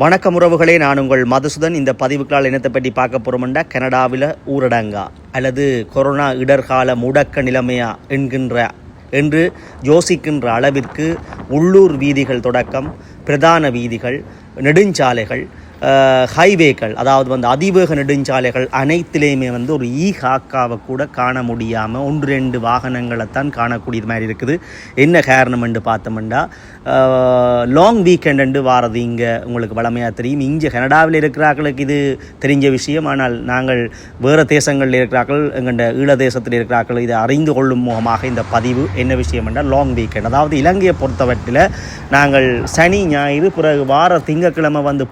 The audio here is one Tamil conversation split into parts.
வணக்கம் உறவுகளே நான் உங்கள் மதுசுதன். இந்த பதிவுகளால் இனத்தை பற்றி பார்க்க போகிறோம்னா கனடாவில் ஊரடங்கா அல்லது கொரோனா இடர்கால முடக்க நிலைமையா என்கின்ற என்று யோசிக்கின்ற அளவிற்கு உள்ளூர் வீதிகள் தொடக்கம் பிரதான வீதிகள் நெடுஞ்சாலைகள் ஹைவேக்கள் அதாவது வந்து அதிவேக நெடுஞ்சாலைகள் அனைத்திலையுமே வந்து ஒரு ஈ ஹாக்காவை கூட காண முடியாமல் ஒன்று ரெண்டு வாகனங்களை தான் காணக்கூடியது மாதிரி இருக்குது. என்ன காரணம் என்று பார்த்தோம்னா லாங் வீக்கெண்டு வாரது இங்கே உங்களுக்கு வளமையாக தெரியும். இங்கே கனடாவில் இருக்கிறார்களுக்கு இது தெரிஞ்ச விஷயம். ஆனால் நாங்கள் வேறு தேசங்களில் இருக்கிறார்கள் எங்கள்ட ஈழ தேசத்தில் இருக்கிறார்கள் இதை அறிந்து கொள்ளும் முகமாக இந்த பதிவு. என்ன விஷயம் என்றால் லாங் வீக்கெண்ட் அதாவது இலங்கையை பொறுத்தவற்றில் நாங்கள் சனி ஞாயிறு பிறகு வார திங்கட்கிழமை வந்து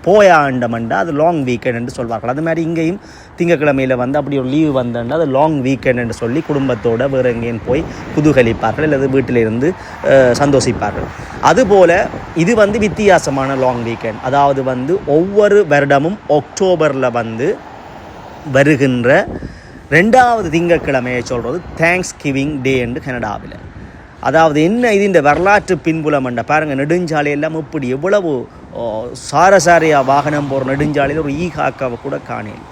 போயாண்டமெண்டா அது லாங் வீக்கெண்ட் என்று சொல்வார்கள். அது மாதிரி இங்கேயும் திங்கக்கிழமையில் வந்து அப்படி ஒரு லீவு வந்தேன்டா அது லாங் வீக்கெண்ட் என்று சொல்லி குடும்பத்தோடு வேறு எங்கேயும் போய் குதூகலிப்பார்கள் அல்லது வீட்டிலிருந்து சந்தோஷிப்பார்கள். அதுபோல் இது வந்து வித்தியாசமான லாங் வீக்கெண்ட் அதாவது வந்து ஒவ்வொரு வருடமும் அக்டோபரில் வந்து வருகின்ற ரெண்டாவது திங்கக்கிழமையை சொல்கிறது தேங்க்ஸ் கிவிங் டே என்று கனடாவில். அதாவது என்ன இது இந்த வரலாற்று பின்புலம் என்ற பாருங்கள் நெடுஞ்சாலை எல்லாம் இப்படி எவ்வளவு ஓ, சாரசாரியா வாகனம் போகிற நெடுஞ்சாலையில் ஒரு ஈ காக்காவை கூட காணேன்.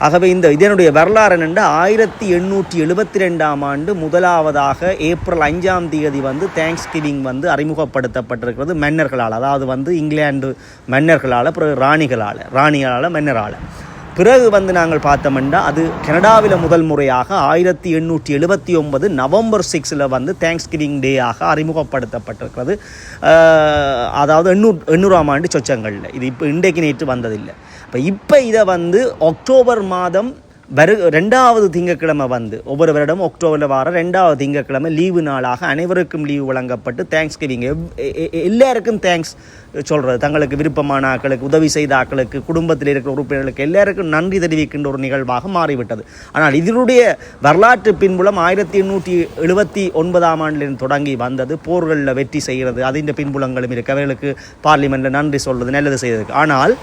ஆகவே இந்த இதனுடைய வரலாறு என்னென்னா ஆயிரத்தி எண்ணூற்றி எழுபத்தி ரெண்டாம் ஆண்டு முதலாவதாக ஏப்ரல் அஞ்சாம் தேதி வந்து தேங்க்ஸ் கிவிங் வந்து அறிமுகப்படுத்தப்பட்டிருக்கிறது மன்னர்களால். அதாவது வந்து இங்கிலாந்து மன்னர்களால் பிறகு ராணிகளால் ராணிகளால் மன்னரால். பிறகு வந்து நாங்கள் பார்த்தோம்னா அது கனடாவில் முதல் முறையாக ஆயிரத்தி எண்ணூற்றி எழுபத்தி ஒன்பது நவம்பர் சிக்ஸில் வந்து தேங்க்ஸ் கிவிங் டேயாக அறிமுகப்படுத்தப்பட்டிருக்கிறது. அதாவது எண்ணூறு எண்ணூறாம் ஆண்டு சொச்சங்களில். இது இப்போ இன்றைக்கு நேற்று வந்ததில்லை. இப்போ இப்போ இதை வந்து அக்டோபர் மாதம் வரு ரெண்டாவது திங்கக்கிழமை வந்து ஒவ்வொரு வருடமும் அக்டோபரில் வார ரெண்டாவது திங்கட்கிழமை லீவு நாளாக அனைவருக்கும் லீவு வழங்கப்பட்டு தேங்க்ஸ் கிவிங் எல்லாருக்கும் தேங்க்ஸ் சொல்கிறது தங்களுக்கு விருப்பமான ஆக்களுக்கு உதவி செய்த ஆக்களுக்கு குடும்பத்தில் இருக்கிற உறுப்பினர்களுக்கு எல்லாருக்கும் நன்றி தெரிவிக்கின்ற ஒரு நிகழ்வாக மாறிவிட்டது. ஆனால் இதனுடைய வரலாற்று பின்புலம் ஆயிரத்தி எண்ணூற்றி எழுபத்தி ஒன்பதாம் ஆண்டில் தொடங்கி வந்தது போர்களில் வெற்றி செய்கிறது. அதின் பின்புலங்களும் இருக்கு. அவர்களுக்கு பார்லிமெண்ட்டில் நன்றி சொல்வது நல்லது செய்வதற்கு ஆனால்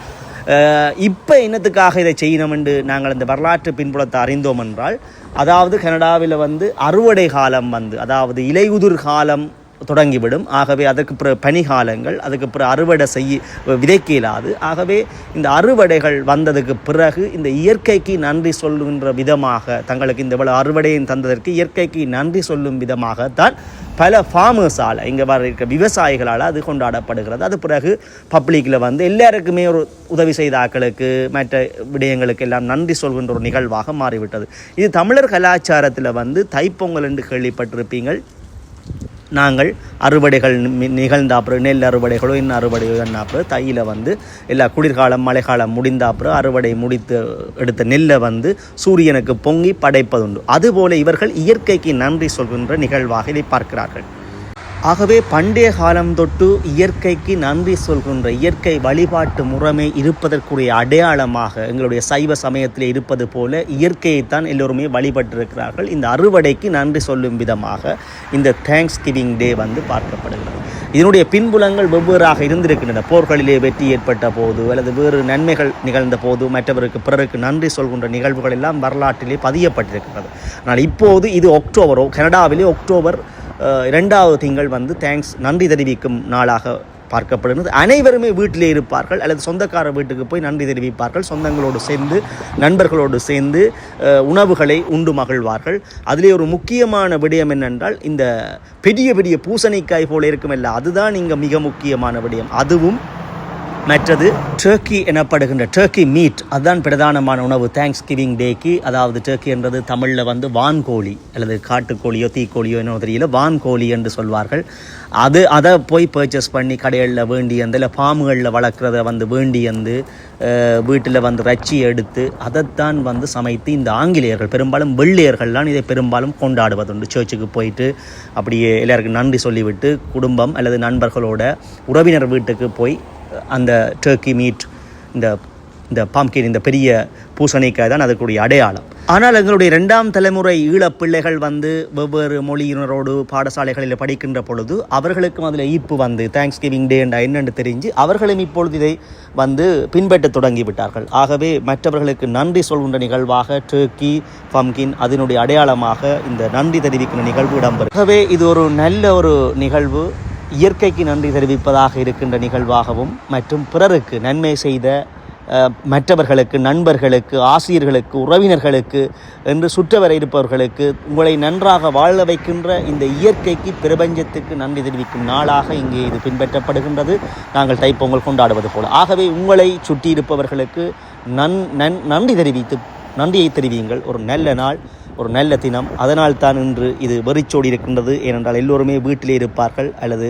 இப்போ என்னத்துக்காக இதை செய்யணும் என்று நாங்கள் இந்த வரலாற்று பின்புலத்தை அறிந்தோம் என்றால் அதாவது கனடாவில் வந்து அறுவடை காலம் வந்து அதாவது இலையுதிர் காலம் தொடங்கிவிடும். ஆகவே அதற்கு பிறகு பனிகாலங்கள் அதுக்கு பிறகு அறுவடை செய்ய விதைக்க இயலாது ஆகவே இந்த அறுவடைகள் வந்ததுக்கு பிறகு இந்த இயற்கைக்கு நன்றி சொல்லுகின்ற விதமாக தங்களுக்கு இந்த இவ்வளவு அறுவடையும் தந்ததற்கு இயற்கைக்கு நன்றி சொல்லும் விதமாகத்தான் பல ஃபார்மர்ஸால் இங்கே வர இருக்க விவசாயிகளால் அது கொண்டாடப்படுகிறது. அது பிறகு பப்ளிக்கில் வந்து எல்லாருக்குமே ஒரு உதவி செய்த ஆக்களுக்கு மற்ற விடயங்களுக்கு எல்லாம் நன்றி சொல்கின்ற ஒரு நிகழ்வாக மாறிவிட்டது. இது தமிழர் கலாச்சாரத்தில் வந்து தைப்பொங்கல் என்று கேள்விப்பட்டிருப்பீங்கள். நாங்கள் அறுவடைகள் நி- நிகழ்ந்தாப்புறம் நெல் அறுவடைகளோ இன்னும் அறுவடையோ என்னாப்புறம் தையில் வந்து எல்லா குளிர்காலம் மழைக்காலம் முடிந்தாப்புறம் அறுவடை முடித்து எடுத்த நெல்லை வந்து சூரியனுக்கு பொங்கி படைப்பதுண்டு. அதுபோல இவர்கள் இயற்கைக்கு நன்றி சொல்கின்ற நிகழ்வாக இதை பார்க்கிறார்கள். ஆகவே பண்டைய காலம் தொட்டு இயற்கைக்கு நன்றி சொல்கின்ற இயற்கை வழிபாட்டு முறைமை இருப்பதற்குரிய அடையாளமாக எங்களுடைய சைவ சமயத்தில் இருப்பது போல இயற்கையைத்தான் எல்லோருமே வழிபட்டிருக்கிறார்கள். இந்த அறுவடைக்கு நன்றி சொல்லும் விதமாக இந்த தேங்க்ஸ் கிவிங் டே வந்து பார்க்கப்படுகிறது. இதனுடைய பின்புலங்கள் வெவ்வேறாக இருந்திருக்கின்றன. போர்களிலே வெற்றி ஏற்பட்ட போது அல்லது வேறு நன்மைகள் நிகழ்ந்த போது மற்றவருக்கு பிறருக்கு நன்றி சொல்கின்ற நிகழ்வுகள் எல்லாம் வரலாற்றிலே பதியப்பட்டிருக்கிறது. ஆனால் இப்போது இது அக்டோபரோ கனடாவிலே அக்டோபர் இரண்டாவது திங்கள் வந்து தேங்க்ஸ் நன்றி தெரிவிக்கும் நாளாக பார்க்கப்படுகிறது. அனைவருமே வீட்டிலே இருப்பார்கள் அல்லது சொந்தக்கார வீட்டுக்கு போய் நன்றி தெரிவிப்பார்கள். சொந்தங்களோடு சேர்ந்து நண்பர்களோடு சேர்ந்து உணவுகளை உண்டு மகிழ்வார்கள். அதிலே ஒரு முக்கியமான விடயம் என்னென்றால் இந்த பெரிய பெரிய பூசணிக்காய் போல இருக்குமில்ல அதுதான் இங்கே மிக முக்கியமான விடயம். அதுவும் மற்றது டர்க்கி எனப்படுகின்ற டர்க்கி மீட் அதுதான் பிரதானமான உணவு. தேங்க்ஸ் கிவிங் டேக்கு அதாவது டர்க்கி என்றது தமிழில் வந்து வான்கோழி அல்லது காட்டுக்கோழியோ தீக்கோழியோ என்ன தெரியல வான்கோழி என்று சொல்வார்கள். அது அதை போய் பர்ச்சேஸ் பண்ணி கடைகளில் வேண்டி அந்த இல்லை ஃபார்முகளில் வளர்க்குறத வந்து வேண்டி வந்து வீட்டில் வந்து ரச்சி எடுத்து அதைத்தான் வந்து சமைத்து இந்த ஆங்கிலேயர்கள் பெரும்பாலும் வெள்ளையர்கள்லாம் இதை பெரும்பாலும் கொண்டாடுவதுண்டு. சர்ச்சுக்கு போயிட்டு அப்படியே எல்லாருக்கும் நன்றி சொல்லிவிட்டு குடும்பம் அல்லது நண்பர்களோட உறவினர் வீட்டுக்கு போய் அந்த டர்க்கி மீட் இந்த இந்த பாம்கின் இந்த பெரிய பூசணிக்காய் தான் அதற்குடைய அடையாளம். ஆனால் எங்களுடைய ரெண்டாம் தலைமுறை ஈழப் பிள்ளைகள் வந்து வெவ்வேறு மொழியினரோடு பாடசாலைகளில் படிக்கின்ற பொழுது அவர்களுக்கும் அதில் ஈர்ப்பு வந்து தேங்க்ஸ் கிவிங் டே என்ற என்னென்று தெரிஞ்சு அவர்களும் இப்பொழுது இதை வந்து பின்பற்ற தொடங்கி விட்டார்கள் ஆகவே மற்றவர்களுக்கு நன்றி சொல்கின்ற நிகழ்வாக டர்க்கி பம்கின் அதனுடைய அடையாளமாக இந்த நன்றி தெரிவிக்கின்ற நிகழ்வு இடம்பெறும். ஆகவே இது ஒரு நல்ல ஒரு நிகழ்வு. இயற்கைக்கு நன்றி தெரிவிப்பதாக இருக்கின்ற நிகழ்வாகவும் மற்றும் பிறருக்கு நன்மை செய்த மற்றவர்களுக்கு நண்பர்களுக்கு ஆசிரியர்களுக்கு உறவினர்களுக்கு என்று சுற்றவர இருப்பவர்களுக்கு உங்களை நன்றாக வாழ வைக்கின்ற இந்த இயற்கைக்கு பிரபஞ்சத்துக்கு நன்றி தெரிவிக்கும் நாளாக இங்கே இது பின்பற்றப்படுகின்றது. நாங்கள் தைப்பொங்கல் கொண்டாடுவது போல. ஆகவே உங்களை சுற்றி இருப்பவர்களுக்கு நன் நன் நன்றி தெரிவித்து நன்றியை தெரிவியுங்கள். ஒரு நல்ல நாள். ஒரு நல்ல தினம். அதனால் தான் இன்று இது வெறிச்சோடி இருக்கின்றது. ஏனென்றால் எல்லோருமே வீட்டிலே இருப்பார்கள் அல்லது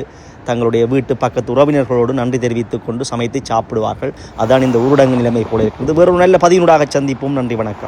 தங்களுடைய வீட்டு பக்கத்து உறவினர்களோடு நன்றி தெரிவித்துக் கொண்டு சமைத்து சாப்பிடுவார்கள். அதான் இந்த ஊரடங்கு நிலைமை போல இருக்கிறது வேறொரு நல்ல பதினூடாக சந்திப்போம். நன்றி வணக்கம்.